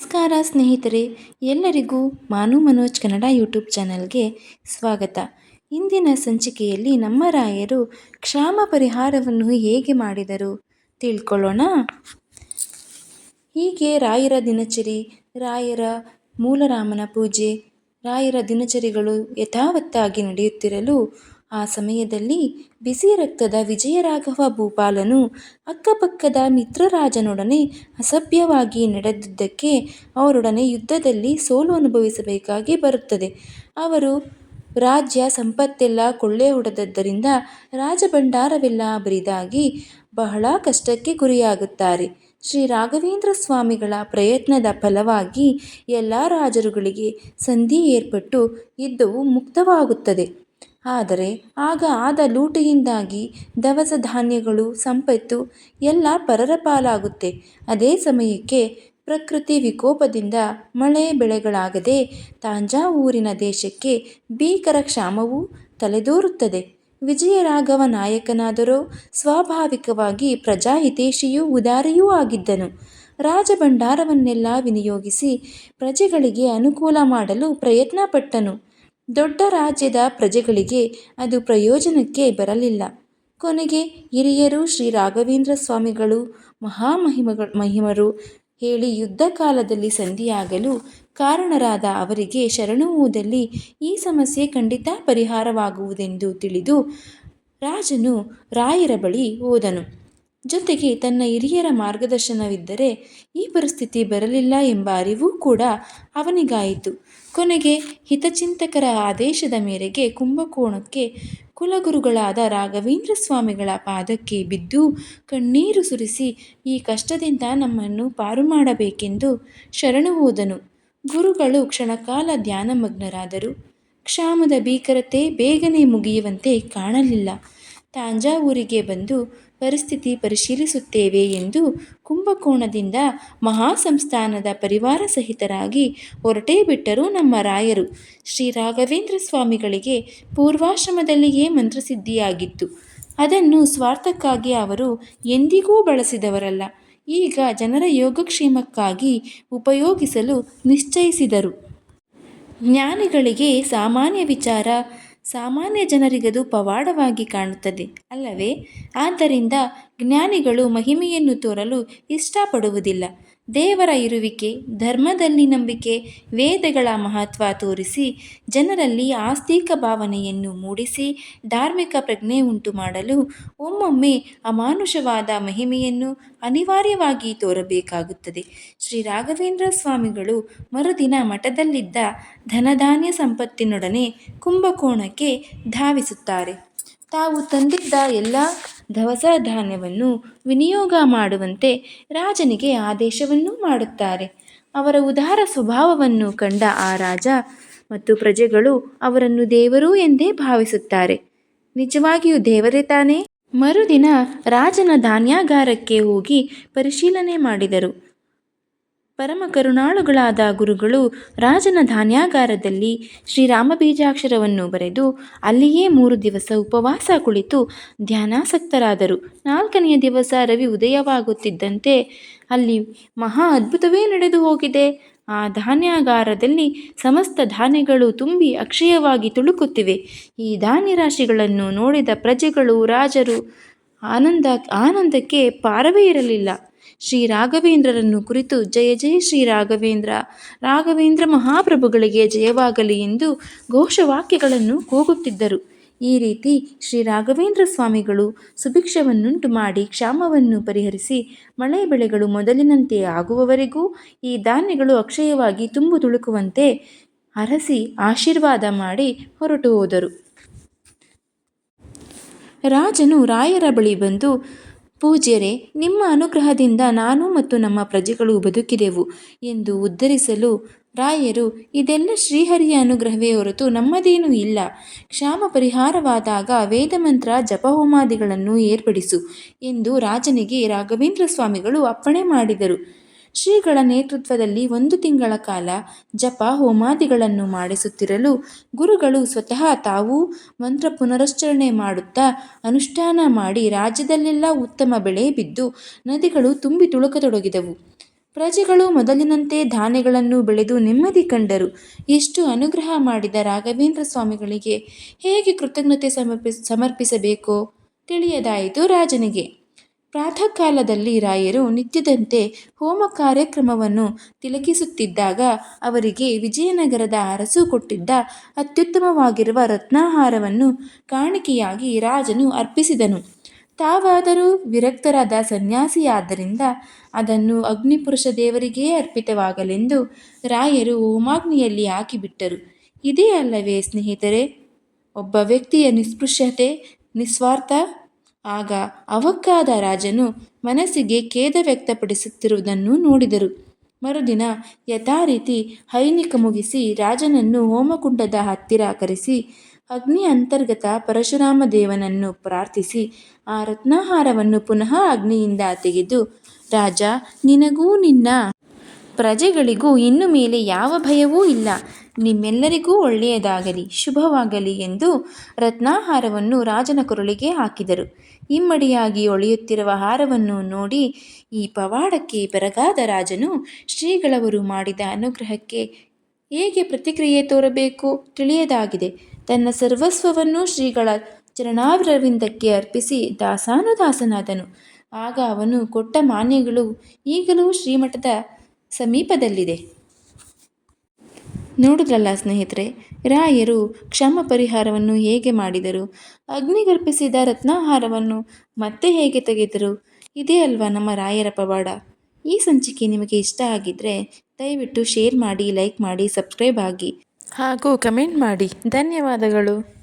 ನಮಸ್ಕಾರ ಸ್ನೇಹಿತರೆ, ಎಲ್ಲರಿಗೂ ಮಾನು ಮನೋಜ್ ಕನ್ನಡ ಯೂಟ್ಯೂಬ್ ಚಾನಲ್ಗೆ ಸ್ವಾಗತ. ಇಂದಿನ ಸಂಚಿಕೆಯಲ್ಲಿ ನಮ್ಮ ರಾಯರು ಕ್ಷಾಮ ಪರಿಹಾರವನ್ನು ಹೇಗೆ ಮಾಡಿದರು ತಿಳ್ಕೊಳ್ಳೋಣ. ಹೀಗೆ ರಾಯರ ದಿನಚರಿ, ರಾಯರ ಮೂಲರಾಮನ ಪೂಜೆ, ರಾಯರ ದಿನಚರಿಗಳು ಯಥಾವತ್ತಾಗಿ ನಡೆಯುತ್ತಿರಲು ಆ ಸಮಯದಲ್ಲಿ ಬಿಸಿ ರಕ್ತದ ವಿಜಯರಾಘವ ಭೂಪಾಲನು ಅಕ್ಕಪಕ್ಕದ ಮಿತ್ರರಾಜನೊಡನೆ ಅಸಭ್ಯವಾಗಿ ನಡೆದಿದ್ದಕ್ಕೆ ಅವರೊಡನೆ ಯುದ್ಧದಲ್ಲಿ ಸೋಲು ಅನುಭವಿಸಬೇಕಾಗಿ ಬರುತ್ತದೆ. ಅವರು ರಾಜ್ಯ ಸಂಪತ್ತೆಲ್ಲ ಕೊಳ್ಳೆ ಹೊಡೆದದ್ದರಿಂದ ರಾಜಭಂಡಾರವೆಲ್ಲ ಬರಿದಾಗಿ ಬಹಳ ಕಷ್ಟಕ್ಕೆ ಗುರಿಯಾಗುತ್ತಾರೆ. ಶ್ರೀ ರಾಘವೇಂದ್ರ ಸ್ವಾಮಿಗಳ ಪ್ರಯತ್ನದ ಫಲವಾಗಿ ಎಲ್ಲ ರಾಜರುಗಳಿಗೆ ಸಂಧಿ ಏರ್ಪಟ್ಟು ಯುದ್ಧವು ಮುಕ್ತವಾಗುತ್ತದೆ. ಆದರೆ ಆಗ ಆದ ಲೂಟಿಯಿಂದಾಗಿ ದವಸ ಧಾನ್ಯಗಳು ಸಂಪತ್ತು ಎಲ್ಲ ಪರರ ಪಾಲಾಗುತ್ತೆ. ಅದೇ ಸಮಯಕ್ಕೆ ಪ್ರಕೃತಿ ವಿಕೋಪದಿಂದ ಮಳೆ ಬೆಳೆಗಳಾಗದೆ ತಾಂಜಾವೂರಿನ ದೇಶಕ್ಕೆ ಭೀಕರ ಕ್ಷಾಮವು ತಲೆದೋರುತ್ತದೆ. ವಿಜಯರಾಘವ ನಾಯಕನಾದರೂ ಸ್ವಾಭಾವಿಕವಾಗಿ ಪ್ರಜಾಹಿತೇಶಿಯೂ ಉದಾರಿಯೂ ಆಗಿದ್ದನು. ರಾಜಭಂಡಾರವನ್ನೆಲ್ಲ ವಿನಿಯೋಗಿಸಿ ಪ್ರಜೆಗಳಿಗೆ ಅನುಕೂಲ ಮಾಡಲು ಪ್ರಯತ್ನಪಟ್ಟನು. ದೊಡ್ಡ ರಾಜ್ಯದ ಪ್ರಜೆಗಳಿಗೆ ಅದು ಪ್ರಯೋಜನಕ್ಕೆ ಬರಲಿಲ್ಲ. ಕೊನೆಗೆ ಹಿರಿಯರು ಶ್ರೀ ರಾಘವೇಂದ್ರ ಸ್ವಾಮಿಗಳು, ಮಹಾಮಹಿಮಗಳು, ಮಹಿಮರು ಹೇಳಿ ಯುದ್ಧ ಕಾಲದಲ್ಲಿ ಸಂಧಿಯಾಗಲು ಕಾರಣರಾದ ಅವರಿಗೆ ಶರಣುವುದಲ್ಲಿ ಈ ಸಮಸ್ಯೆ ಖಂಡಿತ ಪರಿಹಾರವಾಗುವುದೆಂದು ತಿಳಿದು ರಾಜನು ರಾಯರ ಬಳಿ ಹೋದನು. ಜೊತೆಗೆ ತನ್ನ ಹಿರಿಯರ ಮಾರ್ಗದರ್ಶನವಿದ್ದರೆ ಈ ಪರಿಸ್ಥಿತಿ ಬರಲಿಲ್ಲ ಎಂಬ ಅರಿವು ಕೂಡ ಅವನಿಗಾಯಿತು. ಕೊನೆಗೆ ಹಿತಚಿಂತಕರ ಆದೇಶದ ಮೇರೆಗೆ ಕುಂಭಕೋಣಕ್ಕೆ ಕುಲಗುರುಗಳಾದ ರಾಘವೇಂದ್ರ ಸ್ವಾಮಿಗಳ ಪಾದಕ್ಕೆ ಬಿದ್ದು ಕಣ್ಣೀರು ಸುರಿಸಿ, ಈ ಕಷ್ಟದಿಂದ ನಮ್ಮನ್ನು ಪಾರು ಮಾಡಬೇಕೆಂದು ಶರಣು ಹೋದನು. ಗುರುಗಳು ಕ್ಷಣಕಾಲ ಧ್ಯಾನಮಗ್ನರಾದರು. ಕ್ಷಾಮದ ಭೀಕರತೆ ಬೇಗನೆ ಮುಗಿಯುವಂತೆ ಕಾಣಲಿಲ್ಲ. ತಾಂಜಾವೂರಿಗೆ ಬಂದು ಪರಿಸ್ಥಿತಿ ಪರಿಶೀಲಿಸುತ್ತೇವೆ ಎಂದು ಕುಂಭಕೋಣದಿಂದ ಮಹಾಸಂಸ್ಥಾನದ ಪರಿವಾರ ಸಹಿತರಾಗಿ ಹೊರಟೇ ಬಿಟ್ಟರು ನಮ್ಮ ರಾಯರು. ಶ್ರೀ ರಾಘವೇಂದ್ರ ಸ್ವಾಮಿಗಳಿಗೆ ಪೂರ್ವಾಶ್ರಮದಲ್ಲಿಯೇ ಮಂತ್ರಸಿದ್ಧಿಯಾಗಿತ್ತು. ಅದನ್ನು ಸ್ವಾರ್ಥಕ್ಕಾಗಿ ಅವರು ಎಂದಿಗೂ ಬಳಸಿದವರಲ್ಲ. ಈಗ ಜನರ ಯೋಗಕ್ಷೇಮಕ್ಕಾಗಿ ಉಪಯೋಗಿಸಲು ನಿಶ್ಚಯಿಸಿದರು. ಜ್ಞಾನಿಗಳಿಗೆ ಸಾಮಾನ್ಯ ವಿಚಾರ ಸಾಮಾನ್ಯ ಜನರಿಗದು ಪವಾಡವಾಗಿ ಕಾಣುತ್ತದೆ. ಅಲ್ಲವೇ? ಆದ್ದರಿಂದ ಜ್ಞಾನಿಗಳು ಮಹಿಮೆಯನ್ನು ತೋರಲು ಇಷ್ಟಪಡುವುದಿಲ್ಲ. ದೇವರ ಇರುವಿಕೆ, ಧರ್ಮದಲ್ಲಿ ನಂಬಿಕೆ, ವೇದಗಳ ಮಹತ್ವ ತೋರಿಸಿ, ಜನರಲ್ಲಿ ಆಸ್ತಿಕ ಭಾವನೆಯನ್ನು ಮೂಡಿಸಿ, ಧಾರ್ಮಿಕ ಪ್ರಜ್ಞೆ ಉಂಟು ಮಾಡಲು ಒಮ್ಮೊಮ್ಮೆ ಅಮಾನುಷವಾದ ಮಹಿಮೆಯನ್ನು ಅನಿವಾರ್ಯವಾಗಿ ತೋರಬೇಕಾಗುತ್ತದೆ. ಶ್ರೀ ರಾಘವೇಂದ್ರ ಸ್ವಾಮಿಗಳು ಮರುದಿನ ಮಠದಲ್ಲಿದ್ದ ಧನಧಾನ್ಯ ಸಂಪತ್ತಿನೊಡನೆ ಕುಂಭಕೋಣಕ್ಕೆ ಧಾವಿಸುತ್ತಾರೆ. ತಾವು ತಂದಿದ್ದ ಎಲ್ಲ ದವಸ ಧಾನ್ಯವನ್ನು ವಿನಿಯೋಗ ಮಾಡುವಂತೆ ರಾಜನಿಗೆ ಆದೇಶವನ್ನೂ ಮಾಡುತ್ತಾರೆ. ಅವರ ಉದಾರ ಸ್ವಭಾವವನ್ನು ಕಂಡ ಆ ರಾಜ ಮತ್ತು ಪ್ರಜೆಗಳು ಅವರನ್ನು ದೇವರು ಎಂದೇ ಭಾವಿಸುತ್ತಾರೆ. ನಿಜವಾಗಿಯೂ ದೇವರೇ ತಾನೇ? ಮರುದಿನ ರಾಜನ ಧಾನ್ಯಾಗಾರಕ್ಕೆ ಹೋಗಿ ಪರಿಶೀಲನೆ ಮಾಡಿದರು. ಪರಮ ಕರುಣಾಳುಗಳಾದ ಗುರುಗಳು ರಾಜನ ಧಾನ್ಯಾಗಾರದಲ್ಲಿ ಶ್ರೀರಾಮ ಬೀಜಾಕ್ಷರವನ್ನು ಬರೆದು ಅಲ್ಲಿಯೇ ಮೂರು ದಿವಸ ಉಪವಾಸ ಕುಳಿತು ಧ್ಯಾನಾಸಕ್ತರಾದರು. ನಾಲ್ಕನೆಯ ದಿವಸ ರವಿ ಉದಯವಾಗುತ್ತಿದ್ದಂತೆ ಅಲ್ಲಿ ಮಹಾ ಅದ್ಭುತವೇ ನಡೆದು ಹೋಗಿದೆ. ಆ ಧಾನ್ಯಾಗಾರದಲ್ಲಿ ಸಮಸ್ತ ಧಾನ್ಯಗಳು ತುಂಬಿ ಅಕ್ಷಯವಾಗಿ ತುಳುಕುತ್ತಿವೆ. ಈ ಧಾನ್ಯ ರಾಶಿಗಳನ್ನು ನೋಡಿದ ಪ್ರಜೆಗಳು ರಾಜರು ಆನಂದ, ಆನಂದಕ್ಕೆ ಪಾರವೇ ಇರಲಿಲ್ಲ. ಶ್ರೀ ರಾಘವೇಂದ್ರರನ್ನು ಕುರಿತು ಜಯ ಜಯ ಶ್ರೀ ರಾಘವೇಂದ್ರ. ರಾಘವೇಂದ್ರ ಮಹಾಪ್ರಭುಗಳಿಗೆ ಜಯವಾಗಲಿ ಎಂದು ಘೋಷವಾಕ್ಯಗಳನ್ನು ಕೂಗುತ್ತಿದ್ದರು. ಈ ರೀತಿ ಶ್ರೀ ರಾಘವೇಂದ್ರ ಸ್ವಾಮಿಗಳು ಸುಭಿಕ್ಷವನ್ನುಂಟು ಮಾಡಿ ಕ್ಷಾಮವನ್ನು ಪರಿಹರಿಸಿ ಮಳೆ ಬೆಳೆಗಳು ಮೊದಲಿನಂತೆ ಆಗುವವರೆಗೂ ಈ ಧಾನ್ಯಗಳು ಅಕ್ಷಯವಾಗಿ ತುಂಬು ತುಳುಕುವಂತೆ ಅರಸಿ ಆಶೀರ್ವಾದ ಮಾಡಿ ಹೊರಟು ಹೋದರು. ರಾಜನು ರಾಯರ ಬಳಿ ಬಂದು ಪೂಜ್ಯರೇ, ನಿಮ್ಮ ಅನುಗ್ರಹದಿಂದ ನಾನು ಮತ್ತು ನಮ್ಮ ಪ್ರಜೆಗಳು ಬದುಕಿದೆವು ಎಂದು ಉದ್ಧರಿಸಲು ರಾಯರು, ಇದೆಲ್ಲ ಶ್ರೀಹರಿಯ ಅನುಗ್ರಹವೇ ಹೊರತು ನಮ್ಮದೇನೂ ಇಲ್ಲ. ಕ್ಷಾಮ ಪರಿಹಾರವಾದಾಗ ವೇದಮಂತ್ರ ಜಪಹೋಮಾದಿಗಳನ್ನು ಏರ್ಪಡಿಸು ಎಂದು ರಾಜನಿಗೆ ರಾಘವೇಂದ್ರ ಸ್ವಾಮಿಗಳು ಅಪ್ಪಣೆ ಮಾಡಿದರು. ಶ್ರೀಗಳ ನೇತೃತ್ವದಲ್ಲಿ ಒಂದು ತಿಂಗಳ ಕಾಲ ಜಪ ಹೋಮಾದಿಗಳನ್ನು ಮಾಡಿಸುತ್ತಿರಲು ಗುರುಗಳು ಸ್ವತಃ ತಾವೂ ಮಂತ್ರ ಪುನರುಚ್ಚಾರಣೆ ಮಾಡುತ್ತಾ ಅನುಷ್ಠಾನ ಮಾಡಿ ರಾಜ್ಯದಲ್ಲೆಲ್ಲ ಉತ್ತಮ ಬೆಳೆ ಬಿದ್ದು ನದಿಗಳು ತುಂಬಿ ತುಳುಕತೊಡಗಿದವು. ಪ್ರಜೆಗಳು ಮೊದಲಿನಂತೆ ಧಾನ್ಯಗಳನ್ನು ಬೆಳೆದು ನೆಮ್ಮದಿ ಕಂಡರು. ಎಷ್ಟು ಅನುಗ್ರಹ ಮಾಡಿದ ರಾಘವೇಂದ್ರ ಸ್ವಾಮಿಗಳಿಗೆ ಹೇಗೆ ಕೃತಜ್ಞತೆ ಸಮರ್ಪಿಸ ಸಮರ್ಪಿಸಬೇಕೋ ತಿಳಿಯದಾಯಿತು ರಾಜನಿಗೆ. ಪ್ರಾತಃ ಕಾಲದಲ್ಲಿ ರಾಯರು ನಿತ್ಯದಂತೆ ಹೋಮ ಕಾರ್ಯಕ್ರಮವನ್ನು ತಿಲಕಿಸುತ್ತಿದ್ದಾಗ ಅವರಿಗೆ ವಿಜಯನಗರದ ಅರಸು ಕೊಟ್ಟಿದ್ದ ಅತ್ಯುತ್ತಮವಾಗಿರುವ ರತ್ನಾಹಾರವನ್ನು ಕಾಣಿಕೆಯಾಗಿ ರಾಜನು ಅರ್ಪಿಸಿದನು. ತಾವಾದರೂ ವಿರಕ್ತರಾದ ಸನ್ಯಾಸಿಯಾದ್ದರಿಂದ ಅದನ್ನು ಅಗ್ನಿಪುರುಷ ದೇವರಿಗೇ ಅರ್ಪಿತವಾಗಲೆಂದು ರಾಯರು ಹೋಮಾಗ್ನಿಯಲ್ಲಿ ಹಾಕಿಬಿಟ್ಟರು. ಇದೇ ಅಲ್ಲವೇ ಸ್ನೇಹಿತರೆ, ಒಬ್ಬ ವ್ಯಕ್ತಿಯ ನಿಸ್ಪೃಶ್ಯತೆ, ನಿಸ್ವಾರ್ಥ ಆಗ ಅವಕ್ಕಾದ ರಾಜನು ಮನಸ್ಸಿಗೆ ಖೇದ ವ್ಯಕ್ತಪಡಿಸುತ್ತಿರುವುದನ್ನು ನೋಡಿದರು. ಮರುದಿನ ಯಥಾರೀತಿ ಹೈನಿಕ ಮುಗಿಸಿ ರಾಜನನ್ನು ಹೋಮಕುಂಡದ ಹತ್ತಿರ ಕರೆಸಿ ಅಗ್ನಿ ಅಂತರ್ಗತ ಪರಶುರಾಮ ದೇವನನ್ನು ಪ್ರಾರ್ಥಿಸಿ ಆ ರತ್ನಾಹಾರವನ್ನು ಪುನಃ ಅಗ್ನಿಯಿಂದ ತೆಗೆದು, ರಾಜ, ನಿನಗೂ ನಿನ್ನ ಪ್ರಜೆಗಳಿಗೂ ಇನ್ನು ಮೇಲೆ ಯಾವ ಭಯವೂ ಇಲ್ಲ. ನಿಮ್ಮೆಲ್ಲರಿಗೂ ಒಳ್ಳೆಯದಾಗಲಿ, ಶುಭವಾಗಲಿ ಎಂದು ರತ್ನಾಹಾರವನ್ನು ರಾಜನ ಕೊರಳಿಗೆ ಹಾಕಿದರು. ಇಮ್ಮಡಿಯಾಗಿ ಒಳೆಯುತ್ತಿರುವ ಹಾರವನ್ನು ನೋಡಿ ಈ ಪವಾಡಕ್ಕೆ ಬೆರಗಾದ ರಾಜನು ಶ್ರೀಗಳವರು ಮಾಡಿದ ಅನುಗ್ರಹಕ್ಕೆ ಹೇಗೆ ಪ್ರತಿಕ್ರಿಯೆ ತೋರಬೇಕು ತಿಳಿಯದಾಗಿದೆ. ತನ್ನ ಸರ್ವಸ್ವವನ್ನು ಶ್ರೀಗಳ ಚರಣಾರವಿಂದಕ್ಕೆ ಅರ್ಪಿಸಿ ದಾಸಾನುದಾಸನಾದನು. ಆಗ ಅವನು ಕೊಟ್ಟ ಮಾನ್ಯಗಳು ಈಗಲೂ ಶ್ರೀಮಠದ ಸಮೀಪದಲ್ಲಿದೆ. ನೋಡಿದ್ರಲ್ಲ ಸ್ನೇಹಿತರೆ? ರಾಯರು ಕ್ಷಮ ಪರಿಹಾರವನ್ನು ಹೇಗೆ ಮಾಡಿದರು? ಅಗ್ನಿಗರ್ಪಿಸಿದ ರತ್ನಾಹಾರವನ್ನು ಮತ್ತೆ ಹೇಗೆ ತೆಗೆದರು? ಇದೇ ಅಲ್ವಾ ನಮ್ಮ ರಾಯರ ಪವಾಡ? ಈ ಸಂಚಿಕೆ ನಿಮಗೆ ಇಷ್ಟ ಆಗಿದ್ದರೆ ದಯವಿಟ್ಟು ಶೇರ್ ಮಾಡಿ, ಲೈಕ್ ಮಾಡಿ, ಸಬ್ಸ್ಕ್ರೈಬ್ ಆಗಿ. ಹಾಗೂ ಕಮೆಂಟ್ ಮಾಡಿ. ಧನ್ಯವಾದಗಳು.